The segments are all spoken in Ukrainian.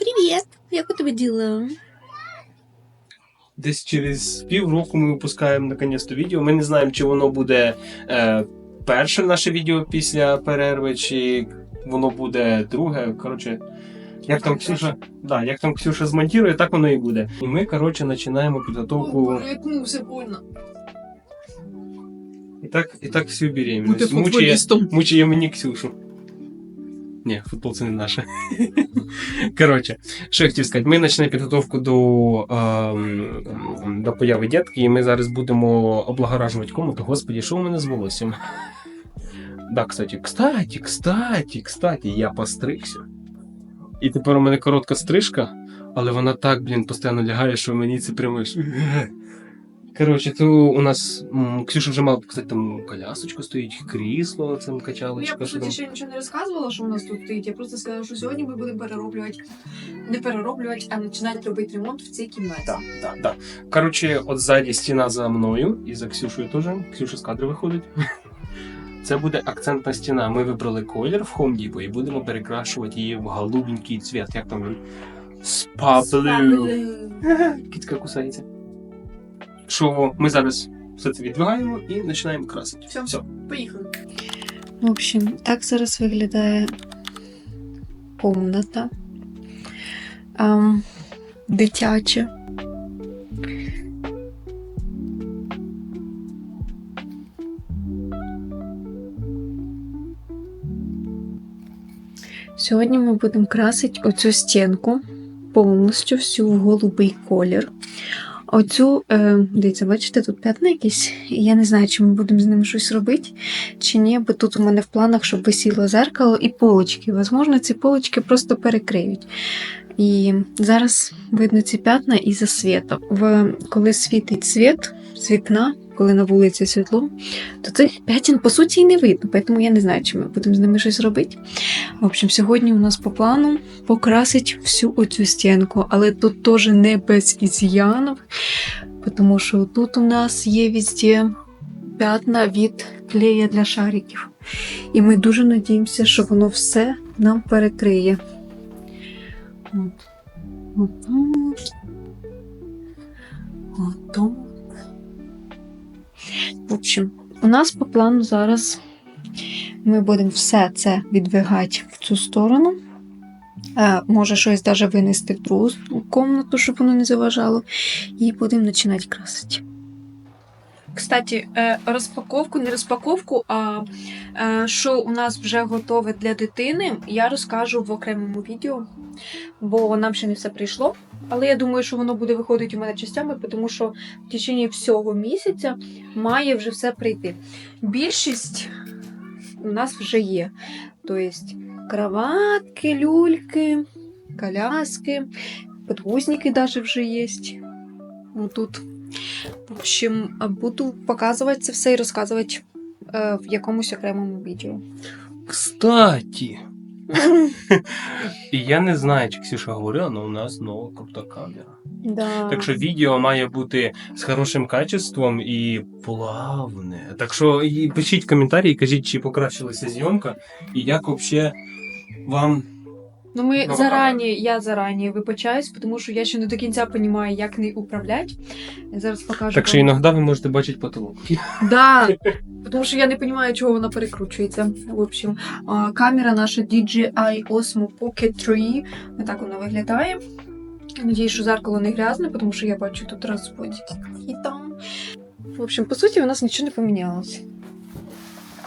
Привіт! Як у тебе діла? Десь через півроку ми випускаємо наконець-то відео. Ми не знаємо, чи воно буде е, перше наше відео після перерви, чи воно буде друге. Коротше, як там Ксюша, да, як там Ксюша змонтує, так воно і буде. І ми, коротше, починаємо підготовку. Все больно. І так, і так всю Бути. Мучає, футболістом. мучає мені Ксюшу. Ні, футбол це не наше. Коротше, що я хотів сказати, ми почнемо підготовку до, ем, до появи дітки, і ми зараз будемо облагоражувати комнату. Господі, що у мене з волоссям? Да, кстати, кстати, кстати, кстати, я постригся. І тепер у мене коротка стрижка, але вона так, блін, постійно лягає, що мені це прямо. Коротше, то у нас м, Ксюша вже мала показати, там колясочка стоїть, крісло, там Ну, Я, качалочка. по що суті, там. ще нічого не розказувала, що у нас тут стоїть. Я просто сказала, що сьогодні ми будемо перероблювати, не перероблювати, а починати робити ремонт в цій кімнаті. Да, да, да. Коротше, от ззаді стіна за мною і за Ксюшою теж. Ксюша з кадру виходить. Це буде акцентна стіна. Ми вибрали колір в Home Depot і будемо перекрашувати її в голубенький цвіт. Як там Blue. Кітка кусається. Що ми зараз все це відвигаємо і починаємо красити. Все. Все. Поїхали. В общем, так зараз виглядає комната. Ам, дитяча. Сьогодні ми будемо красити оцю стінку повністю всю в голубий колір. Оцю, е, дивіться, бачите, тут п'ятна якісь. Я не знаю, чи ми будемо з ним щось робити, чи ні, бо тут у мене в планах, щоб висіло зеркало і полочки. Возможно, ці полочки просто перекриють. І зараз видно ці п'ятна із-за світу. В, коли світить світ з вікна, коли на вулиці світло, то цих п'ятін по суті і не видно. Тому я не знаю, чи ми будемо з ними щось робити. В общем, сьогодні у нас по плану покрасить всю оцю стінку, але тут теж не без із'янів, тому що тут у нас є везде п'ятна від клея для шариків. І ми дуже надіємося, що воно все нам перекриє. От. Отут. Отут. В общем, у нас по плану зараз ми будемо все це відвигати в цю сторону. Е, може, щось навіть винести в другу комнату, щоб воно не заважало. І будемо починати красити. Кстати, е, розпаковку, не розпаковку, а е, що у нас вже готове для дитини, я розкажу в окремому відео, бо нам ще не все прийшло. Але я думаю, що воно буде виходити у мене частями, тому що в течение всього місяця має вже все прийти. Більшість у нас вже є. Тобто кроватки, люльки, коляски, подгузники навіть вже є. Отут. В общем, буду показувати це все і розказувати е, в якомусь окремому відео. Кстати. Я не знаю, чи Ксюша говорила, але у нас нова крута камера. Да. Так що відео має бути з хорошим качеством і плавне. Так що і пишіть коментарі і кажіть, чи покращилася зйомка, і як взагалі вам. Ну, ми Ну, зарані, я зарані вибачаюсь, тому що я ще не до кінця розумію, як не управляти. Я зараз покажу. Так що вам. іноді ви можете бачити потолок. Да. Тому що я не розумію, чого вона перекручується. В общем, камера наша DJI Osmo Pocket 3. Ось так вона виглядає. Надіюсь, що зеркало не грязне, тому що я бачу тут розводики. І там. В общем, по суті, у нас нічого не помінялося.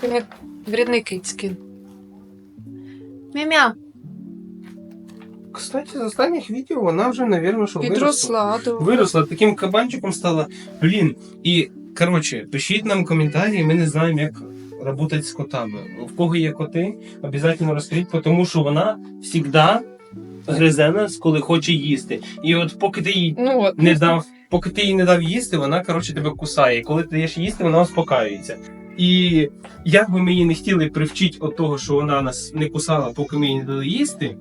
Як вредний кицькин. Мямя, Кстати, з останніх відео вона вже, мабуть, що підросла. то- Виросла, таким кабанчиком стала. Блін, і коротше, пишіть нам коментарі, ми не знаємо, як працювати з котами. В кого є коти, обов'язково розкажіть, тому що вона завжди гризе нас, коли хоче їсти. І от поки ти їй Ну от. не дав, поки ти їй не дав їсти, вона коротше тебе кусає. І коли ти даєш їсти, вона успокаюється. І як би ми її не хотіли привчити від того, що вона нас не кусала, поки ми їй не дали їсти,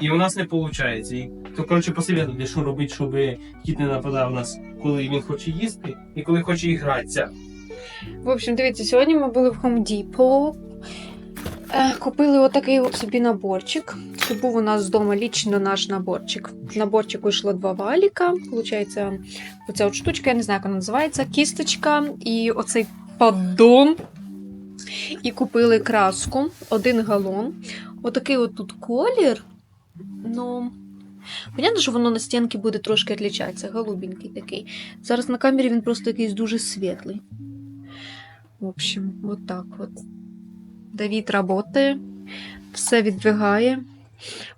і у нас не виходить. І то коротше посоветуйте, що робити, щоб кіт не нападав на нас, коли він хоче їсти і коли хоче гратися. В общем, дивіться, сьогодні ми були в Home Depot. Е, Купили отакий от собі наборчик. Це був у нас вдома лічно наш наборчик. В наборчику йшло два валіка. Получається, оця от штучка, я не знаю, як вона називається, кісточка і оцей поддон. І купили краску, один галон. Отакий от тут колір. Ну, понятно, що воно на стінки буде трошки відлічатися, голубенький такий. Зараз на камері він просто якийсь дуже світлий. В общем, вот так от. Давід працює, все віддвигає.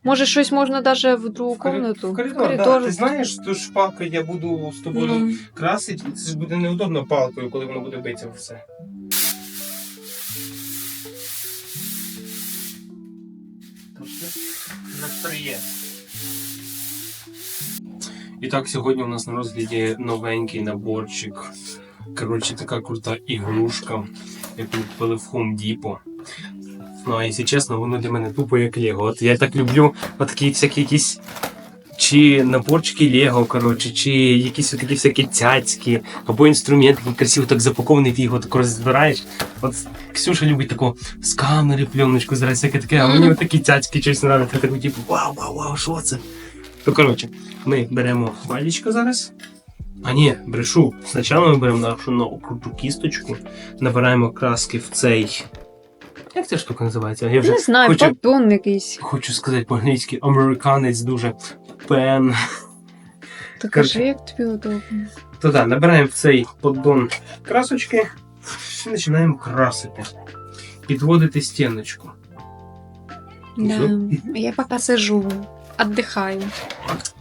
Може, щось можна навіть в другу комнату. В коридор, да. Ти знаєш, ту ж палкою я буду з тобою Ну, красити, і це ж буде неудобно палкою, коли воно буде битися в все. І так, сьогодні у нас на розгляді новенький наборчик. Коротше, така крута ігрушка, яку купили в Home Depot. Ну, а якщо чесно, воно для мене тупо як Лего. От я так люблю отакі всякі якісь чи наборчики Лего, коротше, чи якісь такі всякі цяцькі, або інструмент, який красиво так запакований, ти його так розбираєш. От Ксюша любить таку з камери пленочку зараз, всяке таке, а мені такі цяцькі щось нравиться, таку типу, вау, вау, вау, що це? То коротше, ми беремо валічка зараз. А ні, брешу. Спочатку ми беремо нашу нову круту кісточку, набираємо краски в цей. Як ця штука називається? Я вже Не знаю, хочу, поддон якийсь. хочу сказати по-англійськи, американець дуже пен. Так кажи, як тобі удобно. То да, набираємо в цей поддон красочки і починаємо красити. Підводити стіночку. Да. Я поки сижу, віддихаю.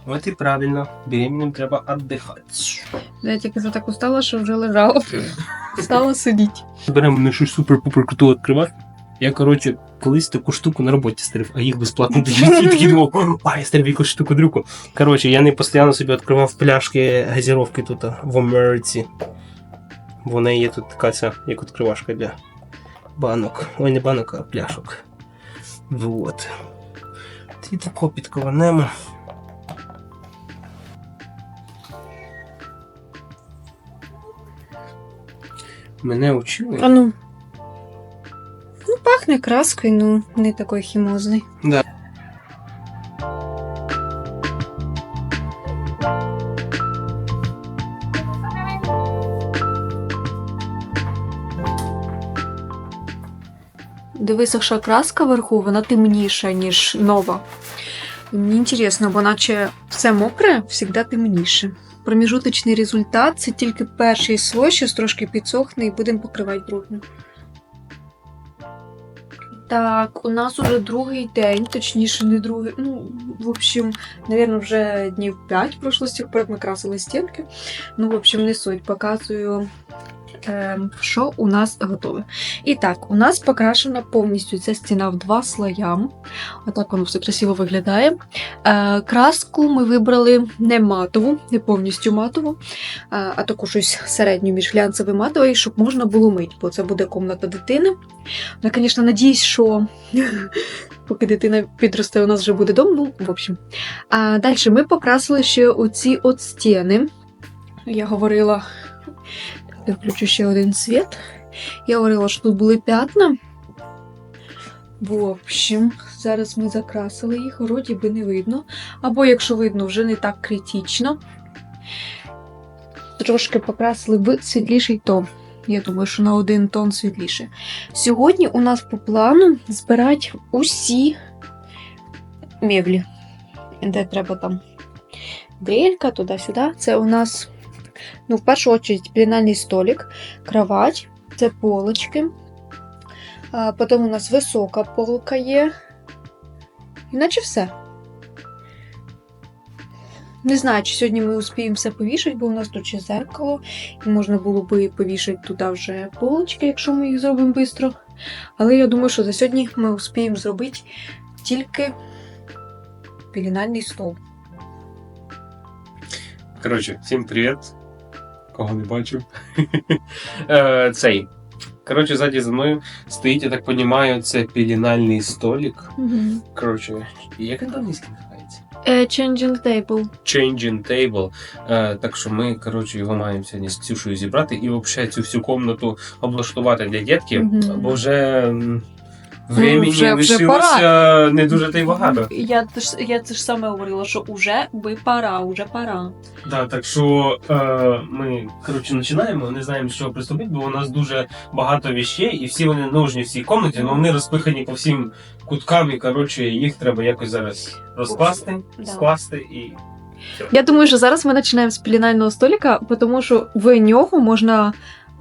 От і правильно, беременним треба віддихати. Я тільки за так устала, що вже лежала. Стала сидіти. Беремо не щось супер-пупер крутого відкривати. Я, коротше, колись таку штуку на роботі стрив, а їх безплатно дають. І а я стрив якусь штуку дрюку. Коротше, я не постійно собі відкривав пляшки газіровки тут в Америці. Бо в неї є тут така ця, як відкривашка для банок. Ой, не банок, а пляшок. Вот. Ті тако підкованемо. Мене учили. А ну. Пахне краскою, ну, не такий хімозний. Да. Висохша краска вверху, вона темніша, ніж нова. І мені інтересно, бо наче все мокре, завжди темніше. Проміжуточний результат це тільки перший слой, що трошки підсохне і будемо покривати другим. Так, у нас уже другий день, точніше, не другий. Ну, в общем, наверное, вже днів 5 пройшло з тих пор, як ми красили стінки. Ну, в общем, не суть. Показую, що у нас готове. І так, у нас покрашена повністю ця стіна в два слоя. Отак воно все красиво виглядає. Е, краску ми вибрали не матову, не повністю матову, е, а таку щось середню між глянцевим і матовою, щоб можна було мити, бо це буде комната дитини. Я, звісно, надіюсь, що поки дитина підросте, у нас вже буде дом. Ну, в общем. А далі ми покрасили ще оці от стіни. Я говорила, я ще один світ. Я говорила, що тут були п'ятна. В общем, зараз ми закрасили їх, вроді би не видно. Або, якщо видно, вже не так критично. Трошки покрасили в світліший тон. Я думаю, що на один тон світліше. Сьогодні у нас по плану збирати усі меблі. Де треба там дрелька, туди-сюди. Це у нас, ну, в першу очередь, пленальний столик, кровать, це полочки. А, потім у нас висока полка є. Іначе все. Не знаю, чи сьогодні ми успіємо все повішати, бо у нас тут ще зеркало, і можна було би повішати туди вже полочки, якщо ми їх зробимо швидко. Але я думаю, що за сьогодні ми успіємо зробити тільки пеленальний стол. Коротше, всім привіт. Кого не бачив. Е, Цей. Коротше, ззаді за мною стоїть, я так розумію, це пілінальний столик. Коротше, як він по-англійськи називається? Е, Changing table. Changing table. Е, так що ми, коротше, його маємо сьогодні з Ксюшею зібрати і взагалі цю всю комнату облаштувати для дітків, бо вже Времені вже- вже лишилося не дуже та й багато. Я, теж- я це ж саме говорила, що уже би пора, уже пора. Да, так що е, ми коротше починаємо, не знаємо, чого приступити, бо у нас дуже багато вещей, і всі вони нужні в цій кімнаті, але вони розпихані по всім куткам, і коротше, їх треба якось зараз розкласти, Да. скласти і. Я думаю, що зараз ми починаємо з пеленального столика, тому що в нього можна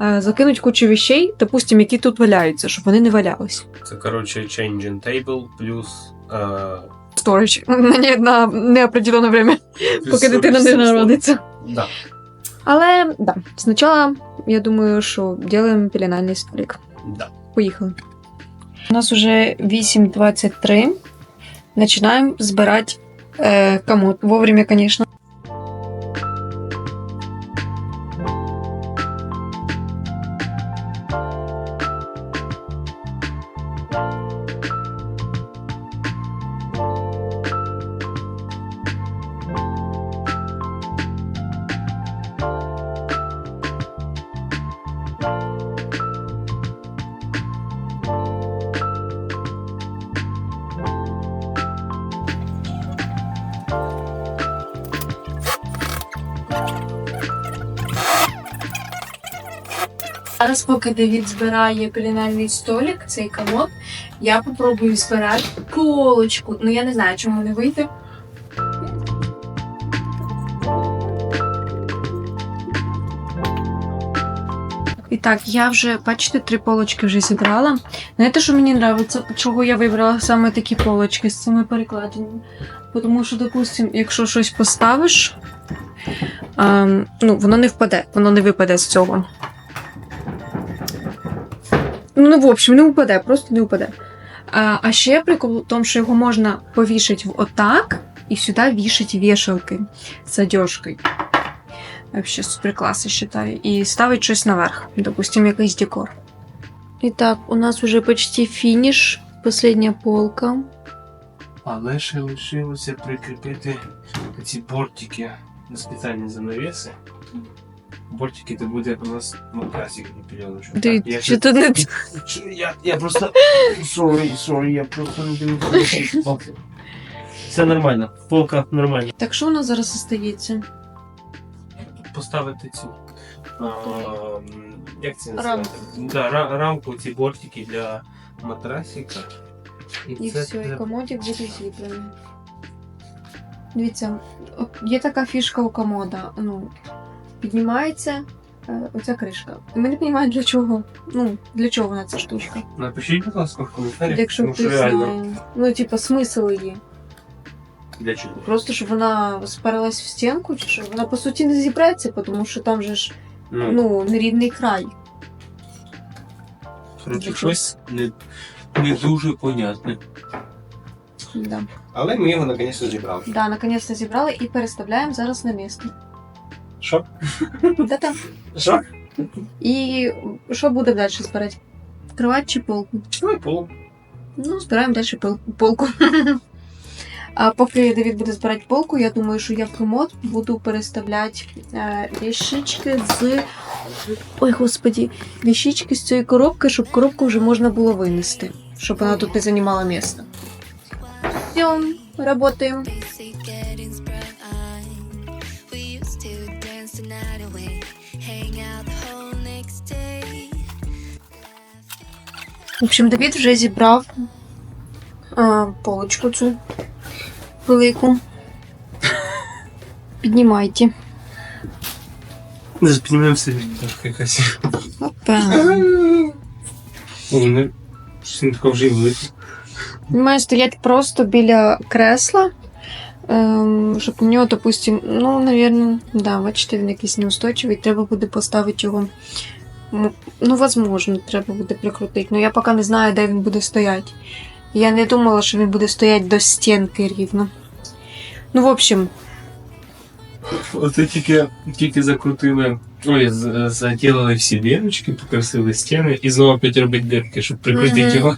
е, закинути кучу вещей, допустим, які тут валяються, щоб вони не валялись. Це коротше change in table плюс. Е, Сторіч на, на неопределене время, плюс поки дитина не народиться. Да. Але да, спочатку, я думаю, що робимо пеленальний столик. Да. Поїхали. У нас уже 8.23. Починаємо збирати е, комод. Вовремя, звісно. Зараз, поки Давід збирає пеленальний столик, цей комод, я попробую збирати полочку. Ну я не знаю, чому не вийде. І так, я вже, бачите, три полочки вже зібрала. Знаєте, що мені подобається, чого я вибрала саме такі полочки з цими перекладинами? Тому що, допустим, якщо щось поставиш, а, ну, воно не впаде, воно не випаде з цього. Ну, в общем, не упаде, просто не упаде. А, а ще прикол в тому, що його можна повішати в отак і сюди вішати вішалки з одежкою. Вообще супер клас, я вважаю. І ставить щось наверх, допустим, якийсь декор. І так, у нас вже почти фініш. Последня полка. Але ще лишилося прикріпити ці бортики на спеціальні занавіси. Бортики це буде у нас ну, класик не пільоночок. Дивіться, що тут не Я, я просто. Sorry, sorry, я просто не дивлюся. Все нормально, полка нормальна. Так що у нас зараз остається? Поставити цю. А, як це називається? Рамку. Да, ра- рамку, ці бортики для матрасика. І це все, і треба- комодик буде зібраний. Дивіться, от є така фішка у комода. Ну, піднімається е, оця кришка. І ми не розуміємо, для чого. Ну, для чого вона ця штучка. Напишіть, будь ласка, в коментарях. Якщо хтось знає. Ну, типа, смисл її. Для чого? Просто щоб вона спарилась в стінку, чи що? Вона по суті не зібрається, тому що там же ж Ну, ну, нерідний край. коротше, щось не, не дуже понятне. Да. Але ми його наконець зібрали. Да, наконец-то зібрали і переставляємо зараз на місце. Що? Да там. Що? І що буде далі збирати? Кровать чи полку? Ну і пол. Ну, збираємо далі пол- полку. А поки Давід буде збирати полку, я думаю, що я в комод буду переставляти е, віщички з. Ой, господі, віщички з цієї коробки, щоб коробку вже можна було винести, щоб вона тут не займала місце. Все, працюємо. В общем, Давід вже зібрав а, полочку цю велику. Піднімайте. Зараз піднімемося трошки якась. Опа. Вони такого вже великий. Він має стояти просто біля кресла, ем, щоб у нього, допустим, ну, навірно, да, бачите, він якийсь неустойчивий, треба буде поставити його. М, Ну, возможно, треба буде прикрутити. Ну, я поки не знаю, де він буде стояти. Я не думала, що він буде стояти до стінки рівно. Ну, в общем, Оце тільки, тільки закрутили. Ой, заділили всі дірочки, покрасили стіни і знову опять робити дирки, щоб прикрутити Мгм. його.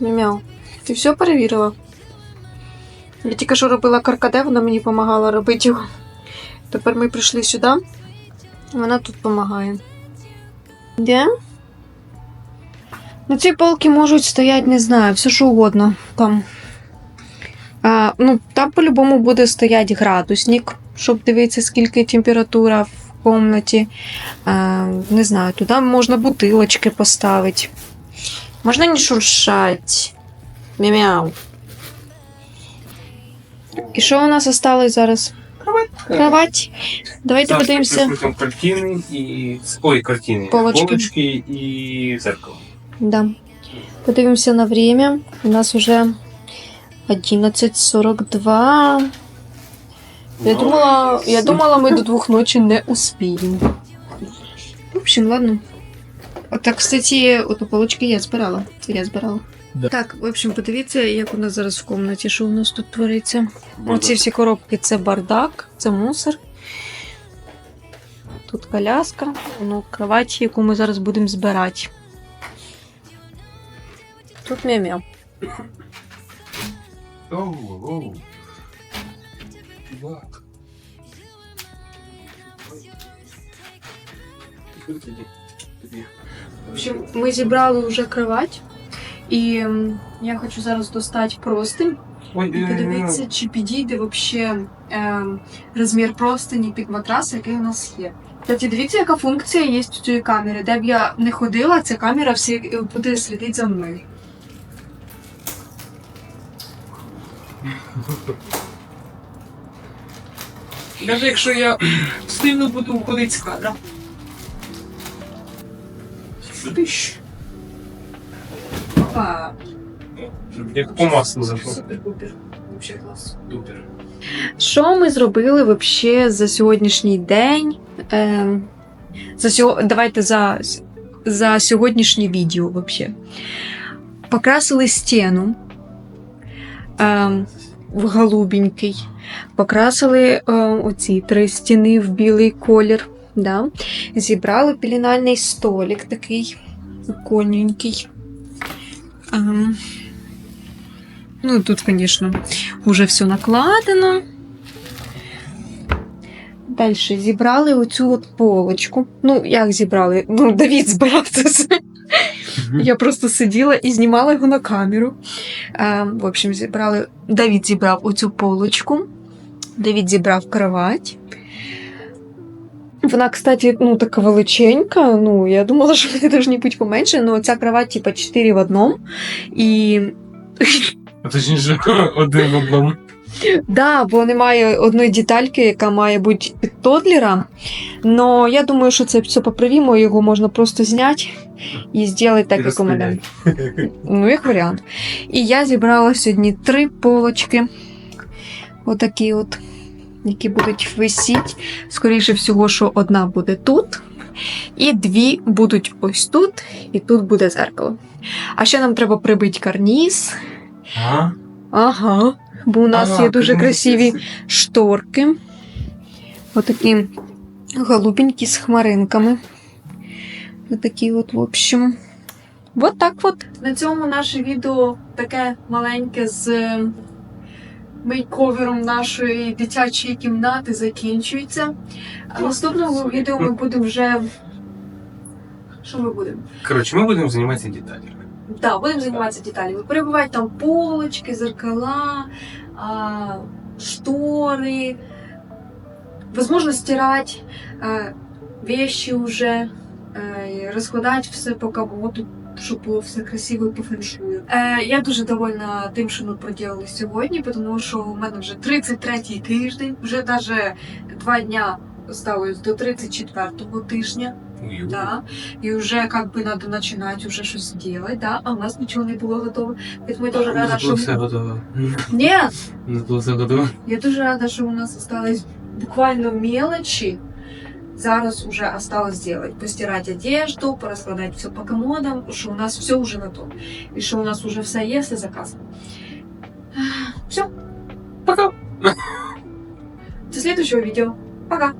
Мімяу, ти все перевірила? Я тільки що робила каркаде, вона мені допомагала робити його. Тепер ми прийшли сюди, вона тут допомагає. Де? На цій полки можуть стояти, не знаю, все що угодно там. А, ну, там по-любому буде стояти градусник, щоб дивитися, скільки температура в кімнаті. А, не знаю, туди можна бутилочки поставити. Можна не шуршать. Мяу. І що у нас осталось зараз? Кровать. Кровать. Давайте Завтра подивимося. прикрутимо картини і. Ой, картини. Полочки. Полочки і зеркало. Да. Подивимося на время. У нас уже 11.42. Я Ну, думала, я думала, ми до двох ночі не успіємо. В общем, ладно. Так, кстати, от полочки я збирала. Це я збирала. Да. Так, в общем, подивіться, як у нас зараз в кімнаті, що у нас тут твориться. Оці всі коробки це бардак, це мусор. Тут коляска, ну, кровать, яку ми зараз будемо збирати. Тут м'я-м'я. Оу, оу. В общем, ми зібрали вже кровать. І я хочу зараз достати простинь Ой, і подивитися, чи підійде вообще е, розмір простині під матрас, який у нас є. Кстати, дивіться, яка функція є у цієї камери. Де б я не ходила, ця камера всі буде слідити за мною. Навіть якщо я встигну буду уходити з кадра. Сидиш. Опа. Як по маслу зайшло. Супер-пупер. Вообще клас. Супер. Що ми зробили вообще за сьогоднішній день? Е, за сього... Давайте за, за сьогоднішнє відео вообще. Покрасили стіну е, в голубенький. Покрасили е, оці три стіни в білий колір. Да? Зібрали пілінальний столик такий прикольненький. Ну, тут, звісно, уже все накладено. Далі зібрали оцю от полочку. Ну, як зібрали? Ну, Давід збирав це. Я просто сиділа і знімала його на камеру. Е, в общем, зібрали. Давід зібрав оцю полочку. Давід зібрав кровать. Вона, кстати, ну, така величенька. Ну, я думала, що вони повинні бути поменше, але ця кровать, типа, 4 в одному. І А точніше, один в одному. Да, бо немає одної детальки, яка має бути під тодлера. Но я думаю, що це все поправимо, його можна просто зняти і зробити так, як у мене. Ну, як варіант. І я зібрала сьогодні три полочки. Отакі от, які будуть висіти. Скоріше всього, що одна буде тут. І дві будуть ось тут, і тут буде зеркало. А ще нам треба прибити карніз. А? Ага. Бо у нас А, є дуже красиві шторки. Отакі голубенькі з хмаринками. Отакі от, в общем. Вот так от. На цьому наше відео таке маленьке з мейковером нашої дитячої кімнати закінчується. А наступного відео ми будемо вже. Що ми будемо? Коротше, ми будемо займатися деталями. Да, будемо займатися деталями. Перебувають там полочки, зеркала, а, штори. Возможно, стирать а, вещи уже, а, розкладати все по комоду, щоб було все красиво і по феншую. Е, я дуже довольна тим, що ми проділили сьогодні, тому що у мене вже 33-й тиждень, вже навіть два дня осталось до 34-го тижня. Ой, Да, и уже как бы надо начинать уже что-то делать, да, а у нас ничего не было готово. Поэтому я тоже рада, Зато что... все готово. Нет, Зато все готово. я дуже рада, що у нас осталось буквально мелочи. Зараз уже осталось сделать. Постирать одежду, пораскладать все по комодам, что у нас все уже готово. И что у нас уже все есть и заказано. Все. Пока. До следующего видео. Пока.